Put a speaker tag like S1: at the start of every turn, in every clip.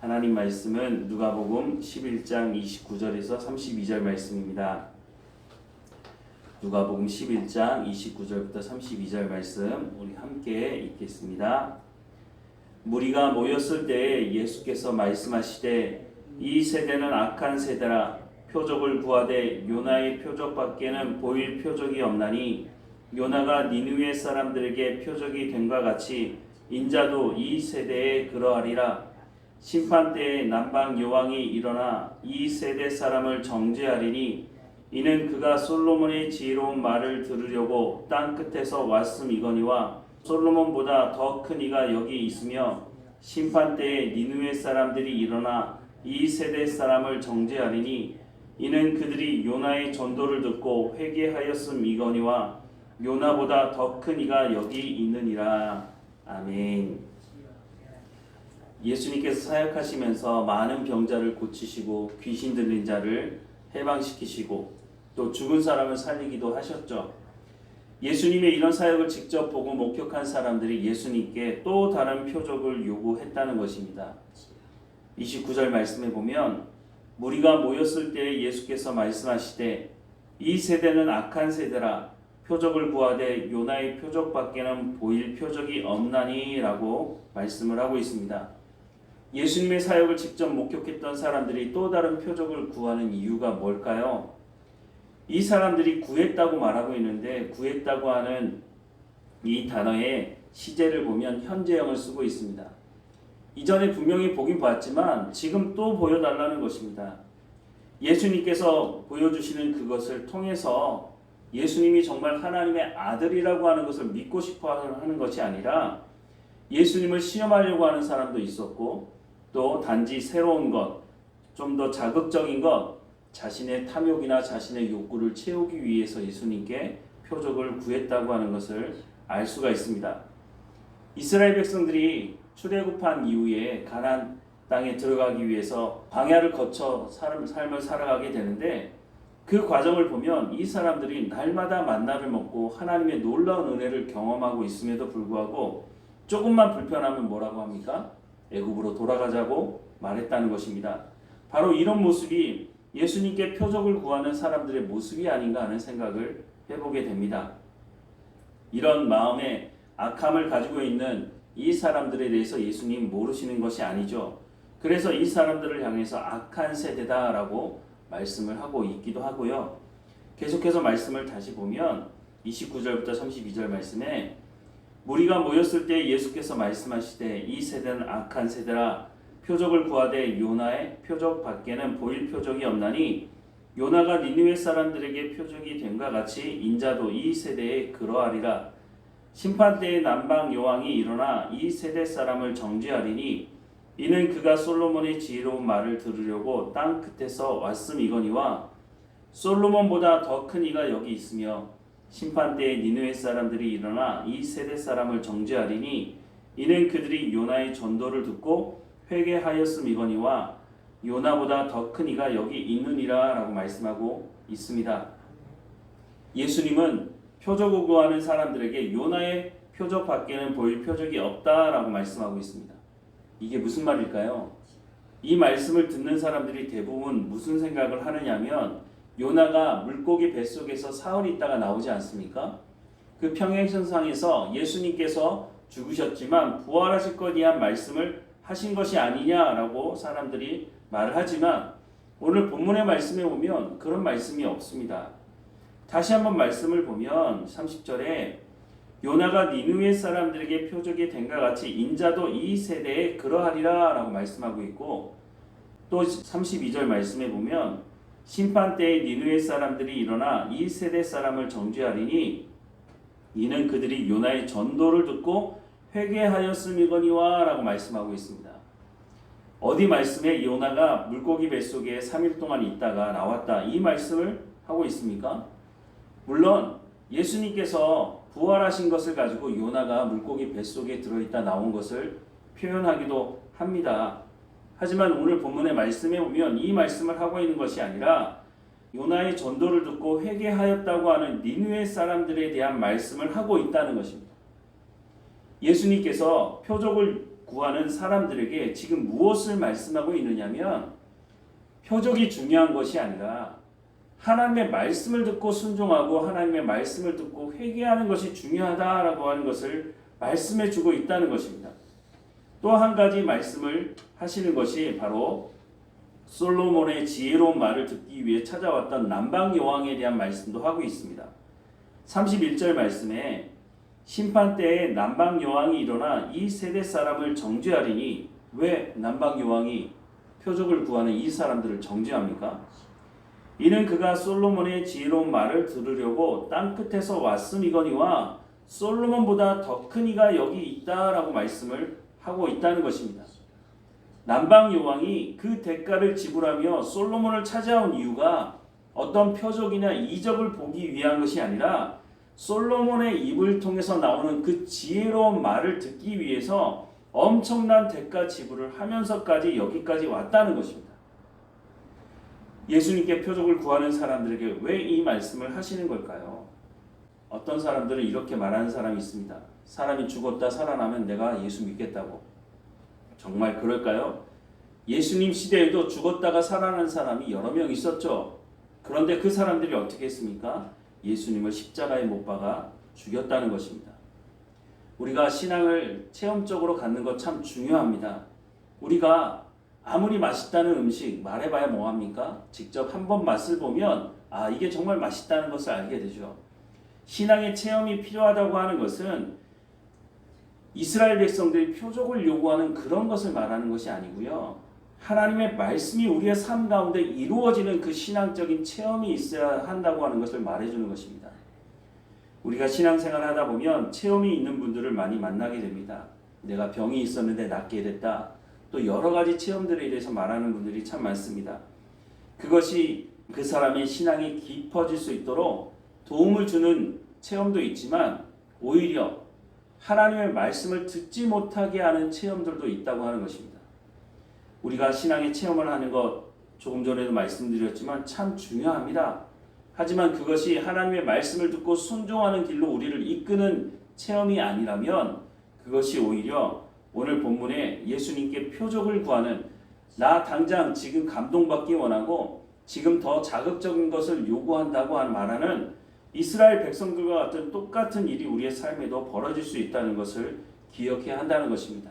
S1: 하나님 말씀은 누가복음 11장 29절에서 32절 말씀입니다. 누가복음 11장 29절부터 32절 말씀 우리 함께 읽겠습니다. 무리가 모였을 때에 예수께서 말씀하시되 이 세대는 악한 세대라 표적을 구하되 요나의 표적밖에는 보일 표적이 없나니 요나가 니느웨 사람들에게 표적이 된과 같이 인자도 이 세대에 그러하리라 심판 때에 남방 여왕이 일어나 이 세대 사람을 정죄하리니 이는 그가 솔로몬의 지혜로운 말을 들으려고 땅 끝에서 왔음이거니와 솔로몬보다 더 큰 이가 여기 있으며 심판 때에 니느웨 사람들이 일어나 이 세대 사람을 정죄하리니 이는 그들이 요나의 전도를 듣고 회개하였음이거니와 요나보다 더 큰 이가 여기 있느니라 아멘. 예수님께서 사역하시면서 많은 병자를 고치시고 귀신 들린 자를 해방시키시고 또 죽은 사람을 살리기도 하셨죠. 예수님의 이런 사역을 직접 보고 목격한 사람들이 예수님께 또 다른 표적을 요구했다는 것입니다. 29절 말씀에 보면 무리가 모였을 때 예수께서 말씀하시되 이 세대는 악한 세대라 표적을 구하되 요나의 표적밖에는 보일 표적이 없나니라고 말씀을 하고 있습니다. 예수님의 사역을 직접 목격했던 사람들이 또 다른 표적을 구하는 이유가 뭘까요? 이 사람들이 구했다고 말하고 있는데 구했다고 하는 이 단어의 시제를 보면 현재형을 쓰고 있습니다. 이전에 분명히 보긴 봤지만 지금 또 보여달라는 것입니다. 예수님께서 보여주시는 그것을 통해서 예수님이 정말 하나님의 아들이라고 하는 것을 믿고 싶어 하는 것이 아니라 예수님을 시험하려고 하는 사람도 있었고 또 단지 새로운 것, 좀 더 자극적인 것, 자신의 탐욕이나 자신의 욕구를 채우기 위해서 예수님께 표적을 구했다고 하는 것을 알 수가 있습니다. 이스라엘 백성들이 출애굽한 이후에 가나안 땅에 들어가기 위해서 광야를 거쳐 삶을 살아가게 되는데 그 과정을 보면 이 사람들이 날마다 만나를 먹고 하나님의 놀라운 은혜를 경험하고 있음에도 불구하고 조금만 불편하면 뭐라고 합니까? 애굽으로 돌아가자고 말했다는 것입니다. 바로 이런 모습이 예수님께 표적을 구하는 사람들의 모습이 아닌가 하는 생각을 해보게 됩니다. 이런 마음의 악함을 가지고 있는 이 사람들에 대해서 예수님 모르시는 것이 아니죠. 그래서 이 사람들을 향해서 악한 세대다라고 말씀을 하고 있기도 하고요. 계속해서 말씀을 다시 보면 29절부터 32절 말씀에 무리가 모였을 때 예수께서 말씀하시되 이 세대는 악한 세대라. 표적을 구하되 요나의 표적 밖에는 보일 표적이 없나니 요나가 니느웨 사람들에게 표적이 된과 같이 인자도 이 세대에 그러하리라. 심판 때에 남방 여왕이 일어나 이 세대 사람을 정죄하리니 이는 그가 솔로몬의 지혜로운 말을 들으려고 땅 끝에서 왔음이거니와 솔로몬보다 더 큰 이가 여기 있으며 심판 때에 니느웨 사람들이 일어나 이 세대 사람을 정죄하리니 이는 그들이 요나의 전도를 듣고 회개하였음이거니와 요나보다 더 큰 이가 여기 있느니라라고 말씀하고 있습니다. 예수님은 표적을 구하는 사람들에게 요나의 표적 밖에는 보일 표적이 없다라고 말씀하고 있습니다. 이게 무슨 말일까요? 이 말씀을 듣는 사람들이 대부분 무슨 생각을 하느냐면 요나가 물고기 뱃속에서 사흘 있다가 나오지 않습니까? 그 평행선상에서 예수님께서 죽으셨지만 부활하실 대한 말씀을 하신 것이 아니냐라고 사람들이 말을 하지만 오늘 본문의 말씀에 보면 그런 말씀이 없습니다. 다시 한번 말씀을 보면 30절에 요나가 니느웨 사람들에게 표적이 된과 같이 인자도 이 세대에 그러하리라 라고 말씀하고 있고 또 32절 말씀에 보면 심판 때에 니느웨 사람들이 일어나 이 세대 사람을 정죄하리니 이는 그들이 요나의 전도를 듣고 회개하였음이거니와 라고 말씀하고 있습니다. 어디 말씀에 요나가 물고기 뱃속에 3일 동안 있다가 나왔다 이 말씀을 하고 있습니까? 물론 예수님께서 부활하신 것을 가지고 요나가 물고기 뱃속에 들어있다 나온 것을 표현하기도 합니다. 하지만 오늘 본문의 말씀에 보면 이 말씀을 하고 있는 것이 아니라 요나의 전도를 듣고 회개하였다고 하는 니누의 사람들에 대한 말씀을 하고 있다는 것입니다. 예수님께서 표적을 구하는 사람들에게 지금 무엇을 말씀하고 있느냐면 표적이 중요한 것이 아니라 하나님의 말씀을 듣고 순종하고 하나님의 말씀을 듣고 회개하는 것이 중요하다라고 하는 것을 말씀해 주고 있다는 것입니다. 또 한 가지 말씀을 하시는 것이 바로 솔로몬의 지혜로운 말을 듣기 위해 찾아왔던 남방 여왕에 대한 말씀도 하고 있습니다. 31절 말씀에 심판 때에 남방 여왕이 일어나 이 세대 사람을 정죄하리니 왜 남방 여왕이 표적을 구하는 이 사람들을 정죄합니까? 이는 그가 솔로몬의 지혜로운 말을 들으려고 땅 끝에서 왔음이거니와 솔로몬보다 더 큰 이가 여기 있다라고 말씀을 하고 있다는 것입니다. 남방 여왕이 그 대가를 지불하며 솔로몬을 찾아온 이유가 어떤 표적이나 이적을 보기 위한 것이 아니라 솔로몬의 입을 통해서 나오는 그 지혜로운 말을 듣기 위해서 엄청난 대가 지불을 하면서까지 여기까지 왔다는 것입니다. 예수님께 표적을 구하는 사람들에게 왜 이 말씀을 하시는 걸까요? 어떤 사람들은 이렇게 말하는 사람이 있습니다. 사람이 죽었다 살아나면 내가 예수 믿겠다고. 정말 그럴까요? 예수님 시대에도 죽었다가 살아난 사람이 여러 명 있었죠. 그런데 그 사람들이 어떻게 했습니까? 예수님을 십자가에 못 박아 죽였다는 것입니다. 우리가 신앙을 체험적으로 갖는 것 참 중요합니다. 우리가 아무리 맛있다는 음식 말해봐야 뭐합니까? 직접 한번 맛을 보면 아 이게 정말 맛있다는 것을 알게 되죠. 신앙의 체험이 필요하다고 하는 것은 이스라엘 백성들이 표적을 요구하는 그런 것을 말하는 것이 아니고요. 하나님의 말씀이 우리의 삶 가운데 이루어지는 그 신앙적인 체험이 있어야 한다고 하는 것을 말해주는 것입니다. 우리가 신앙생활 하다 보면 체험이 있는 분들을 많이 만나게 됩니다. 내가 병이 있었는데 낫게 됐다. 또 여러 가지 체험들에 대해서 말하는 분들이 참 많습니다. 그것이 그 사람의 신앙이 깊어질 수 있도록 도움을 주는 체험도 있지만 오히려 하나님의 말씀을 듣지 못하게 하는 체험들도 있다고 하는 것입니다. 우리가 신앙의 체험을 하는 것 조금 전에도 말씀드렸지만 참 중요합니다. 하지만 그것이 하나님의 말씀을 듣고 순종하는 길로 우리를 이끄는 체험이 아니라면 그것이 오히려 오늘 본문에 예수님께 표적을 구하는 나 당장 지금 감동받기 원하고 지금 더 자극적인 것을 요구한다고 한 말하는 이스라엘 백성들과 같은 똑같은 일이 우리의 삶에도 벌어질 수 있다는 것을 기억해야 한다는 것입니다.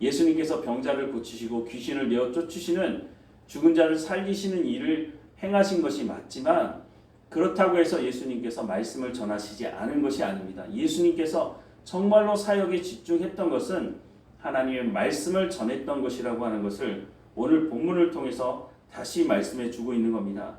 S1: 예수님께서 병자를 고치시고 귀신을 내어 쫓으시는 죽은 자를 살리시는 일을 행하신 것이 맞지만 그렇다고 해서 예수님께서 말씀을 전하시지 않은 것이 아닙니다. 예수님께서 정말로 사역에 집중했던 것은 하나님의 말씀을 전했던 것이라고 하는 것을 오늘 본문을 통해서 다시 말씀해 주고 있는 겁니다.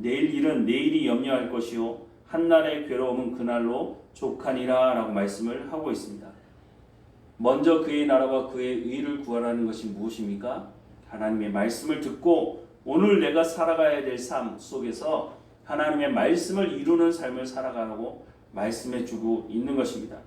S1: 내일 일은 내일이 염려할 것이요 한날의 괴로움은 그날로 족하니라 라고 말씀을 하고 있습니다. 먼저 그의 나라와 그의 의를 구하라는 것이 무엇입니까? 하나님의 말씀을 듣고 오늘 내가 살아가야 될 삶 속에서 하나님의 말씀을 이루는 삶을 살아가라고 말씀해 주고 있는 것입니다.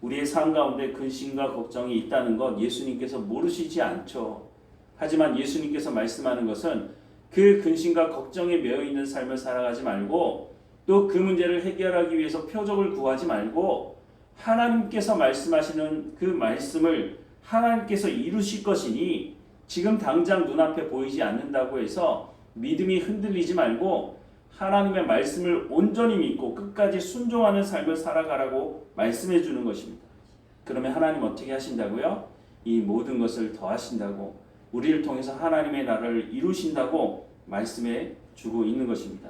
S1: 우리의 삶 가운데 근심과 걱정이 있다는 것 예수님께서 모르시지 않죠. 하지만 예수님께서 말씀하는 것은 그 근심과 걱정에 매여 있는 삶을 살아가지 말고 또 그 문제를 해결하기 위해서 표적을 구하지 말고 하나님께서 말씀하시는 그 말씀을 하나님께서 이루실 것이니 지금 당장 눈앞에 보이지 않는다고 해서 믿음이 흔들리지 말고 하나님의 말씀을 온전히 믿고 끝까지 순종하는 삶을 살아가라고 말씀해 주는 것입니다. 그러면 하나님 어떻게 하신다고요? 이 모든 것을 더하신다고 우리를 통해서 하나님의 나라를 이루신다고 말씀해 주고 있는 것입니다.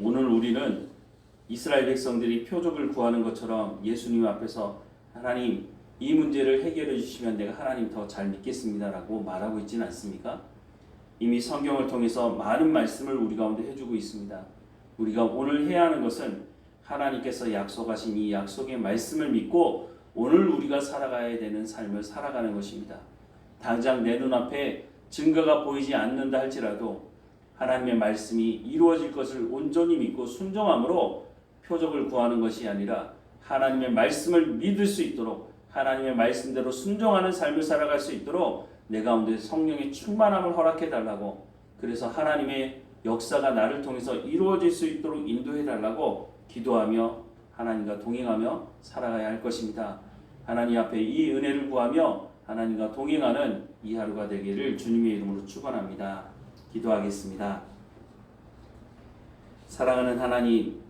S1: 오늘 우리는 이스라엘 백성들이 표적을 구하는 것처럼 예수님 앞에서 하나님 이 문제를 해결해 주시면 내가 하나님 더 잘 믿겠습니다라고 말하고 있지는 않습니까? 이미 성경을 통해서 많은 말씀을 우리 가운데 해주고 있습니다. 우리가 오늘 해야 하는 것은 하나님께서 약속하신 이 약속의 말씀을 믿고 오늘 우리가 살아가야 되는 삶을 살아가는 것입니다. 당장 내 눈앞에 증거가 보이지 않는다 할지라도 하나님의 말씀이 이루어질 것을 온전히 믿고 순종함으로 표적을 구하는 것이 아니라 하나님의 말씀을 믿을 수 있도록 하나님의 말씀대로 순종하는 삶을 살아갈 수 있도록 내 가운데 성령의 충만함을 허락해 달라고 그래서 하나님의 역사가 나를 통해서 이루어질 수 있도록 인도해 달라고 기도하며 하나님과 동행하며 살아가야 할 것입니다. 하나님 앞에 이 은혜를 구하며 하나님과 동행하는 이 하루가 되기를 주님의 이름으로 축원합니다. 기도하겠습니다. 사랑하는 하나님,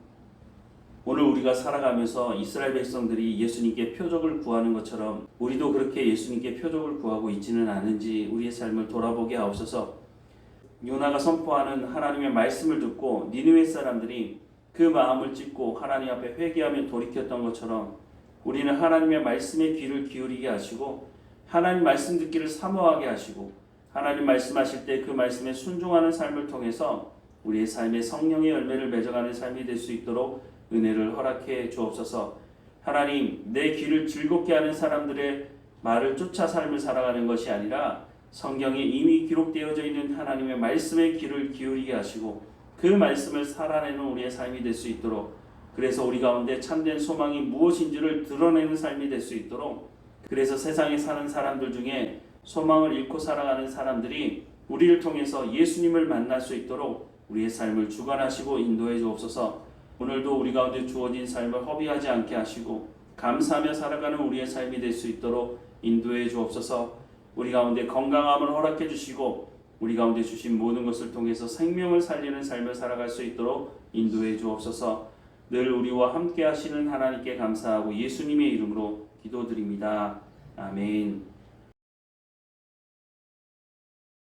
S1: 오늘 우리가 살아가면서 이스라엘 백성들이 예수님께 표적을 구하는 것처럼 우리도 그렇게 예수님께 표적을 구하고 있지는 않은지 우리의 삶을 돌아보게 하옵소서. 요나가 선포하는 하나님의 말씀을 듣고 니느웨 사람들이 그 마음을 찢고 하나님 앞에 회개하며 돌이켰던 것처럼 우리는 하나님의 말씀에 귀를 기울이게 하시고 하나님 말씀 듣기를 사모하게 하시고 하나님 말씀하실 때 그 말씀에 순종하는 삶을 통해서 우리의 삶에 성령의 열매를 맺어가는 삶이 될 수 있도록 은혜를 허락해 주옵소서. 하나님, 내 귀를 즐겁게 하는 사람들의 말을 쫓아 삶을 살아가는 것이 아니라 성경에 이미 기록되어져 있는 하나님의 말씀에 귀를 기울이게 하시고 그 말씀을 살아내는 우리의 삶이 될 수 있도록 그래서 우리 가운데 참된 소망이 무엇인지를 드러내는 삶이 될 수 있도록 그래서 세상에 사는 사람들 중에 소망을 잃고 살아가는 사람들이 우리를 통해서 예수님을 만날 수 있도록 우리의 삶을 주관하시고 인도해 주옵소서. 오늘도 우리 가운데 주어진 삶을 허비하지 않게 하시고 감사하며 살아가는 우리의 삶이 될 수 있도록 인도해 주옵소서. 우리 가운데 건강함을 허락해 주시고 우리 가운데 주신 모든 것을 통해서 생명을 살리는 삶을 살아갈 수 있도록 인도해 주옵소서. 늘 우리와 함께 하시는 하나님께 감사하고 예수님의 이름으로 기도드립니다. 아멘.